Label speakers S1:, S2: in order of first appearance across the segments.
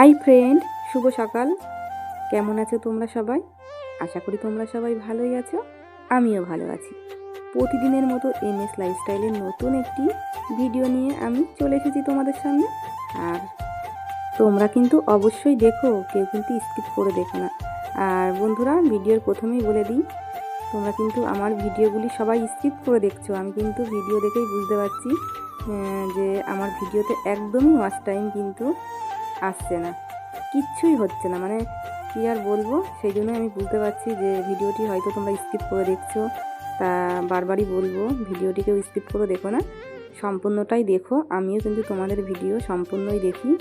S1: Hi friend শুভ সকাল। কেমন আছো তোমরা সবাই? আশা করি তোমরা সবাই ভালোই আছো, আমিও ভালো আছি। প্রতিদিনের মতো এম এস লাইফস্টাইলের নতুন একটি ভিডিও নিয়ে আমি চলে এসেছি তোমাদের সামনে। আর তোমরা কিন্তু অবশ্যই দেখো, কেউ কিন্তু স্কিপ করে দেখো না। আর বন্ধুরা ভিডিওর প্রথমেই বলে দিই, তোমরা কিন্তু আমার ভিডিওগুলি সবাই স্কিপ করে দেখছ। আমি কিন্তু ভিডিও দেখেই বুঝতে পারছি যে আমার ভিডিওতে একদমই ওয়াচ টাইম কিন্তু আসছে না। কিচ্ছুই হচ্ছে না। মানে কী আর বলব? সেই জন্যই আমি বুঝতে পারছি যে ভিডিওটি হয়তো তোমরা স্কিপ করে দেখছ। তা বারবারই বলব, ভিডিওটিকেও স্কিপ করে দেখো না। সম্পূর্ণটাই দেখো। আমিও কিন্তু তোমাদের ভিডিও সম্পূর্ণই দেখি।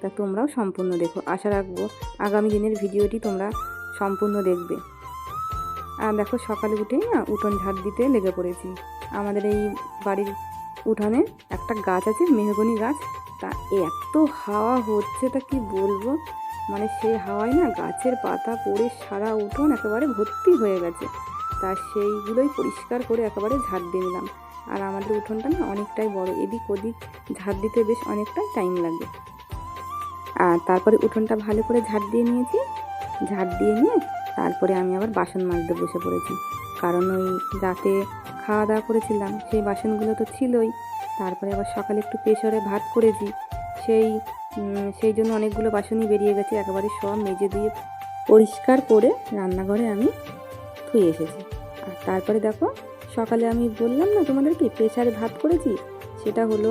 S1: তা তোমরাও সম্পূর্ণ দেখো। আশা রাখব আগামী দিনের ভিডিওটি তোমরা সম্পূর্ণ দেখবে। আর দেখো সকালে উঠেই না উঠোন ঝাড় দিতে লেগে পড়েছি। আমাদের এই বাড়ির উঠানে একটা গাছ আছে, মেহগনি গাছ। তা এত হাওয়া হচ্ছে তা কি বলব? মানে সেই হাওয়ায় না গাছের পাতা পড়ে সারা উঠোন একেবারে ভর্তি হয়ে গেছে। তা সেইগুলোই পরিষ্কার করে একেবারে ঝাড় দিয়ে নিলাম। আর আমাদের উঠোনটা না অনেকটাই বড়। এদিক ওদিক ঝাড় দিতে বেশ অনেকটাই টাইম লাগে। আর তারপরে উঠোনটা ভালো করে ঝাড় দিয়ে নিয়েছি। ঝাড় দিয়ে নিয়ে তারপরে আমি আবার বাসন মাজতে বসে পড়েছি। কারণ ওই রাতে খাওয়া দাওয়া করেছিলাম, সেই বাসনগুলো তো ছিলই। তারপরে আবার সকালে একটু প্রেশারে ভাত করেছি। সেই সেই জন্য অনেকগুলো বাসনই বেরিয়ে গেছে, একেবারে সব মেজে দিয়ে পরিষ্কার করে রান্নাঘরে আমি ধুয়ে এসেছি। আর তারপরে দেখো, সকালে আমি বললাম না তোমাদেরকে প্রেশারে ভাত করেছি? সেটা হলো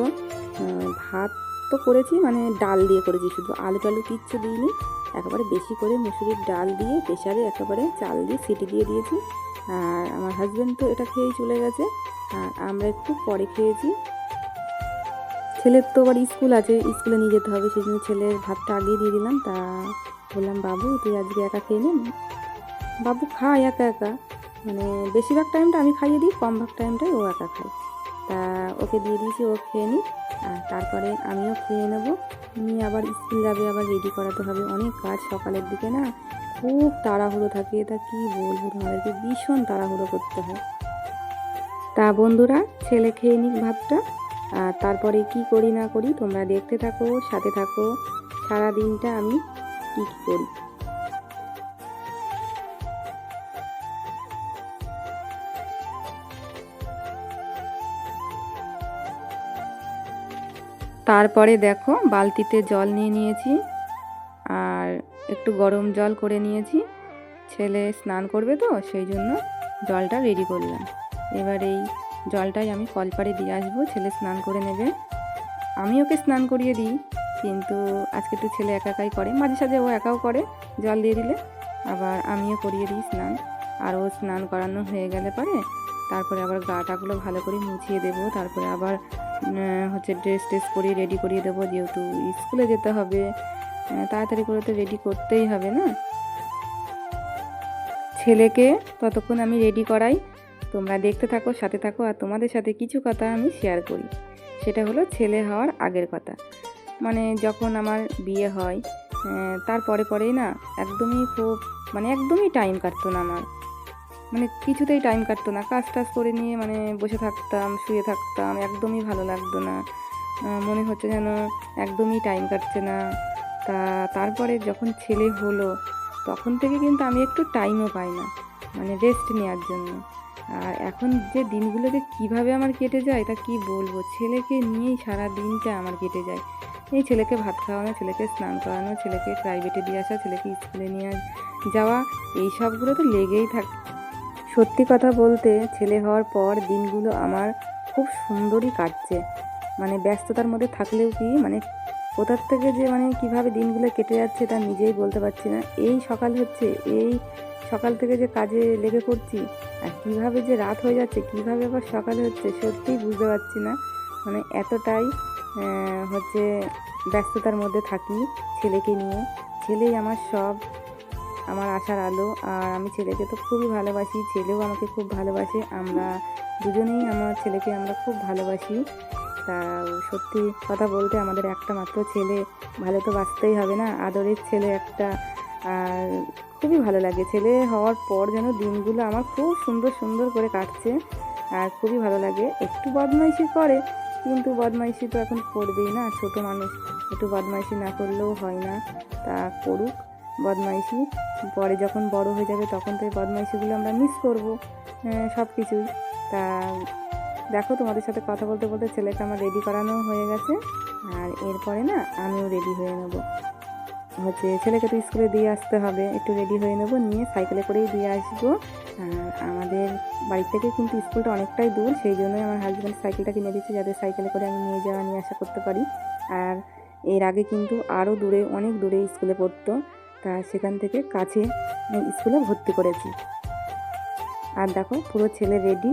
S1: ভাত তো করেছি মানে ডাল দিয়ে করেছি শুধু। আলু টালু কিচ্ছু দিইনি, একেবারে বেশি করে মুসুরির ডাল দিয়ে প্রেশারে একেবারে চাল দিয়ে সিটি দিয়ে দিয়েছি। আর আমার হাজব্যান্ড তো এটা খেয়েই চলে গেছে। আর আমরা একটু পরে খেয়েছি। ছেলের তো আবার স্কুল আছে, স্কুলে নিয়ে যেতে হবে সেই জন্য ছেলের ভাতটা আগিয়ে দিয়ে দিলাম। তা বললাম, বাবু, তুই আজকে একা খেয়ে নে বাবু খায় একা একা। মানে বেশিরভাগ টাইমটা আমি খাইয়ে দিই, কম ভাগ টাইমটাই ও একা খায়। তা ওকে দিয়ে দিয়েছি, ও খেয়ে নিই আর তারপরে আমিও খেয়ে নেব। নিয়ে আবার স্কুল যাবে, আবার রেডি করাতে হবে। অনেক কাজ সকালের দিকে না, খুব তাড়াহুড়ো থাকে। তা কি বলব তোমাদেরকে ভীষণ তাড়াহুড়ো করতে হয়। তা বন্ধুরা, ছেলে খেয়ে নিক ভাতটা। আর তারপরে কি করি না করি, তোমরা দেখতে থাকো, সাথে থাকো। সারা দিনটা আমি কি কি করি? তারপরে দেখো, বালতিতে জল নিয়ে নিয়েছি আর একটু গরম জল করে নিয়েছি। ছেলে স্নান করবে তো, সেই জন্য জলটা রেডি করলাম। এবার এই জলটাই আমি কলপাড়ে দিয়ে আসব, ছেলে স্নান করে নেবে। আমি ওকে স্নান করিয়ে দিই, কিন্তু আজকে একটু ছেলে একা একাই করে, মাঝে সাঝে ও একাও করে জল দিয়ে দিলে। আবার আমিও করিয়ে দিই স্নান। আর ও স্নান করানো হয়ে গেলে পরে তারপরে আবার গাটাগুলো ভালো করে মুছিয়ে দেবো, তারপরে আবার হচ্ছে ড্রেস ট্রেস করিয়ে রেডি করিয়ে দেবো, যেহেতু স্কুলে যেতে হবে। তাড়াতাড়ি করে তো রেডি করতেই হবে না? ছেলেকে ততক্ষণ আমি রেডি করাই। তোমরা দেখতে থাকো, সাথে থাকো আর তোমাদের সাথে কিছু কথা আমি শেয়ার করি। সেটা হলো ছেলে হওয়ার আগের কথা। মানে যখন আমার বিয়ে হয় তারপরে পরেই না একদমই খুব মানে একদমই টাইম কাটতো না আমার। মানে কিছুতেই টাইম কাটতো না। কাজ টাজ করে নিয়ে মানে বসে থাকতাম, শুয়ে থাকতাম, একদমই ভালো লাগতো না। মনে হচ্ছে যেন একদমই টাইম কাটছে না। তা তারপরে যখন ছেলে হলো, তখন থেকে কিন্তু আমি একটু টাইমও পাই না। মানে রেস্ট নেওয়ার জন্য। আর এখন যে দিনগুলো যে কীভাবে আমার কেটে যায়, তা কি বলব? ছেলেকে নিয়েই সারা দিনটা আমার কেটে যায়। এই ছেলেকে ভাত খাওয়ানো, ছেলেকে স্নান করানো, ছেলেকে প্রাইভেটে দিয়ে আসা, ছেলেকে স্কুলে নিয়ে যাওয়া, এই সবগুলো তো লেগেই থাকে, সত্যি কথা বলতে ছেলে হওয়ার পর দিনগুলো আমার খুব সুন্দরই কাটছে। মানে ব্যস্ততার মধ্যে থাকলেও কি মানে কোথার থেকে যে মানে কীভাবে দিনগুলো কেটে যাচ্ছে তা নিজেই বলতে পারছি না। এই সকাল হচ্ছে, এই সকাল থেকে যে কাজে লেগে পড়ছি আর কীভাবে যে রাত হয়ে যাচ্ছে, কীভাবে আবার সকাল হচ্ছে সত্যিই বুঝতে পারছি না। মানে এতটাই হচ্ছে ব্যস্ততার মধ্যে থাকি ছেলেকে নিয়ে। ছেলেই আমার সব, আমার আশার আলো। আর আমি ছেলেকে তো খুবই ভালোবাসি, ছেলেও আমাকে খুব ভালোবাসে। আমরা দুজনেই, আমার ছেলেকে আমরা খুব ভালোবাসি। তা সত্যি কথা বলতে আমাদের একটা মাত্র ছেলে, ভালো তো বাঁচতেই হবে না। আদরের ছেলে একটা। আর খুবই ভালো লাগে। ছেলে হওয়ার পর যেন দিনগুলো আমার খুব সুন্দর সুন্দর করে কাটছে আর খুবই ভালো লাগে। একটু বদমাইশি করে কিন্তু বদমাইশি তো এখন করবেই না। ছোট মানুষ, একটু বদমাইশি না করলেও হয় না। তা করুক, বদমাইশি। পরে যখন বড় হয়ে যাবে তখন তো এই বদমাইশিগুলো আমরা মিস করব সব কিছুই তা দেখো তোমাদের সাথে কথা বলতে বলতে ছেলেকে আমার রেডি করানো হয়ে গেছে। আর এরপরে না, আমিও রেডি হয়ে নেব। হচ্ছে ছেলেকে তো স্কুলে দিয়ে আসতে হবে। একটু রেডি হয়ে নেব, নিয়ে সাইকেলে করেই দিয়ে আসব। আর আমাদের বাড়ি থেকে কিন্তু স্কুলটা অনেকটাই দূর, সেই জন্যই আমার হাজব্যান্ড সাইকেলটা কিনে দিচ্ছে যাতে সাইকেলে করে আমি নিয়ে যাওয়া, নিয়ে আসা করতে পারি। আর এর আগে কিন্তু আরও দূরে, অনেক দূরে স্কুলে পড়তো। তা সেখান থেকে কাছে স্কুলে ভর্তি করেছি। আর দেখো, পুরো ছেলে রেডি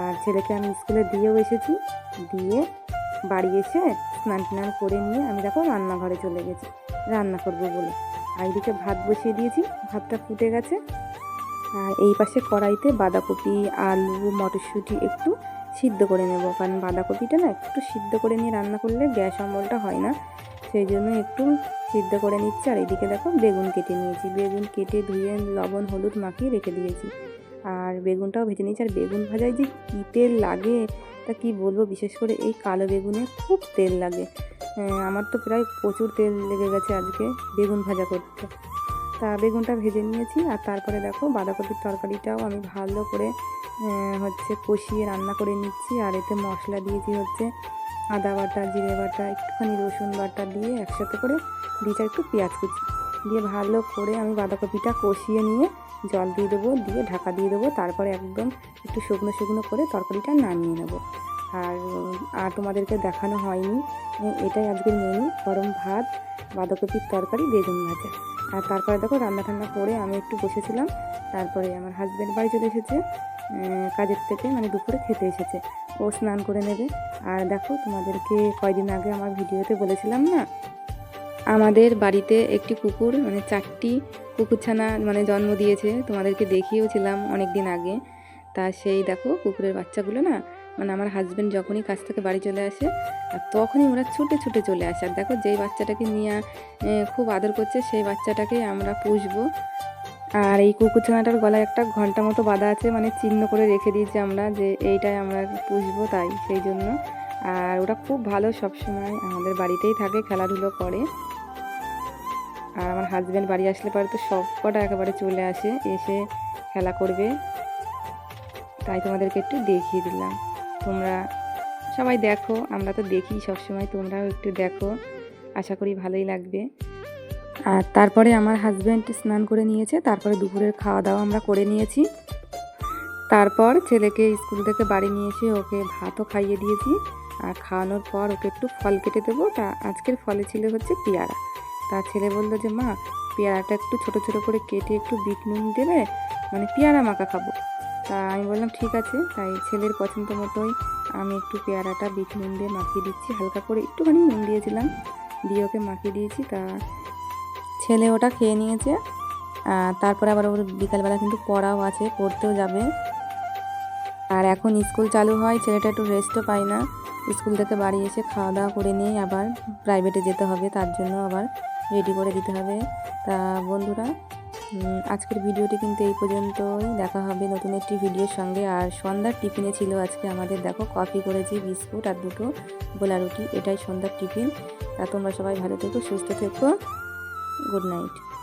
S1: আর ছেলেকে আমি স্কুলে দিয়েও এসেছি। দিয়ে বাড়ি এসে স্নান টান করে নিয়ে আমি দেখো রান্নাঘরে চলে গেছি। রান্না করব বলে। আর এদিকে ভাত বসিয়ে দিয়েছি, ভাতটা ফুটে গেছে। আর এই পাশে কড়াইতে বাঁধাকপি, আলু, মটরশুঁটি একটু সিদ্ধ করে নেব। কারণ বাঁধাকপিটা না একটু সিদ্ধ করে নিয়ে রান্না করলে গ্যাস অম্বলটা হয় না। সেই জন্য একটু সিদ্ধ করে নিচ্ছি। আর এদিকে দেখো বেগুন কেটে নিয়েছি। বেগুন কেটে ধুয়ে লবণ, হলুদ মাখিয়ে রেখে দিয়েছি। আর বেগুনটাও ভেজে নিয়েছি। আর বেগুন ভাজায় যে কী তেল লাগে, তা কি বলব? বিশেষ করে এই কালো বেগুনে খুব তেল লাগে। আমার তো প্রায় প্রচুর তেল লেগে গেছে আজকে, বেগুন ভাজা করতে। তা বেগুনটা ভেজে নিয়েছি, আর তারপরে দেখো বাঁধাকপির তরকারিটাও আমি ভালো করে হচ্ছে কষিয়ে রান্না করে নিচ্ছি, আর এতে মশলা দিয়েছি হচ্ছে আদা বাটা, জিরে বাটা, একটুখানি রসুন বাটা দিয়ে একসাথে করে দিয়েছি একটু পেঁয়াজ কুচি দিয়ে ভালো করে আমি বাঁধাকপিটা কষিয়ে নিয়ে জল দিয়ে দেবো, দিয়ে ঢাকা দিয়ে দেবো, তারপরে একদম একটু শুকনো শুকনো করে তরকারিটা নামিয়ে নেব। আর আর তোমাদেরকে দেখানো হয়নি। এটাই আজকের মেনু গরম ভাত, বাঁধাকপির তরকারি, বেগুন ভাজা। আর তারপরে দেখো রান্না ঠান্না করে আমি একটু বসেছিলাম। তারপরে আমার হাজব্যান্ড বাড়ি চলে এসেছে। কাজের থেকে মানে দুপুরে খেতে এসেছে। ও স্নান করে নেবে। আর দেখো তোমাদেরকে কয়দিন আগে আমার ভিডিওতে বলেছিলাম না? আমাদের বাড়িতে একটি কুকুর মানে চারটি কুকুরছানা মানে জন্ম দিয়েছে। তোমাদেরকে দেখিয়েওছিলাম অনেক দিন আগে। তা সেই দেখো কুকুরের বাচ্চাগুলো না মানে আমার হাজব্যান্ড যখনই কাছ থেকে বাড়ি চলে আসে, আর তখনই ওরা ছুটে ছুটে চলে আসে। আর দেখো যেই বাচ্চাটাকে নিয়ে খুব আদর করছে, সেই বাচ্চাটাকে আমরা পুষবো। আর এই কুকুরছানাটার গলায় একটা ঘণ্টা মতো বাঁধা আছে মানে চিহ্ন করে রেখে দিয়েছি আমরা যে এইটাই আমরা পুষবো তাই, সেই জন্য। আর ওরা খুব ভালো সবসময় আমাদের বাড়িতেই থাকে, খেলাধুলো করে। আর আমার হাজব্যান্ড বাড়ি আসলে পরে তো সব কটা একেবারে চলে আসে, এসে খেলা করবে। তাই তোমাদেরকে একটু দেখিয়ে দিলাম। তোমরা সবাই দেখো, আমরা তো দেখি সবসময়, তোমরাও একটু দেখো। আশা করি ভালোই লাগবে। আর তারপরে আমার হাজব্যান্ড স্নান করে নিয়েছে, তারপরে দুপুরের খাওয়া দাওয়া আমরা করে নিয়েছি। তারপর ছেলেকে স্কুল থেকে বাড়ি নিয়ে এসে ওকে ভাতও খাইয়ে দিয়েছি। আর খাওয়ানোর পর ওকে একটু ফল কেটে দেবো। তা আজকের ফলে ছিল হচ্ছে পেয়ারা। তা ছেলে বলল যে, মা, পেয়ারাটা একটু ছোট ছোট করে কেটে একটু বিট নুন দেবে মানে পেয়ারা মাখা খাব। তা আমি বললাম, ঠিক আছে। তাই ছেলের পছন্দ মতোই আমি একটু পেয়ারাটা বিট নুন দিয়ে মাখিয়ে দিচ্ছি। হালকা করে একটুখানি নুন দিয়েছিলাম, দিয়ে ওকে মাখিয়ে দিয়েছি। তা ছেলে ওটা খেয়ে নিয়েছে। তারপরে আবার ওর বিকালবেলা কিন্তু পড়াও আছে, পড়তেও যাবে। আর এখন স্কুল চালু হয়, ছেলেটা একটু রেস্টও পায় না। স্কুল থেকে বাড়ি এসে খাওয়া দাওয়া করে নিয়ে আবার প্রাইভেটে যেতে হবে, তার জন্য আবার রেডি করে দিতে হবে। তা বন্ধুরা আজকের ভিডিওটি কিন্তু এই পর্যন্তই। দেখা হবে নতুন একটি ভিডিওর সঙ্গে। আর সন্ধ্যার টিফিনে ছিল আজকে আমাদের, দেখো, কফি করেছি, বিস্কুট আর দুটো গোলা রুটি এটাই সন্ধ্যার টিফিন। তা তোমরা সবাই ভালো থেকো, সুস্থ থেকো। Good night.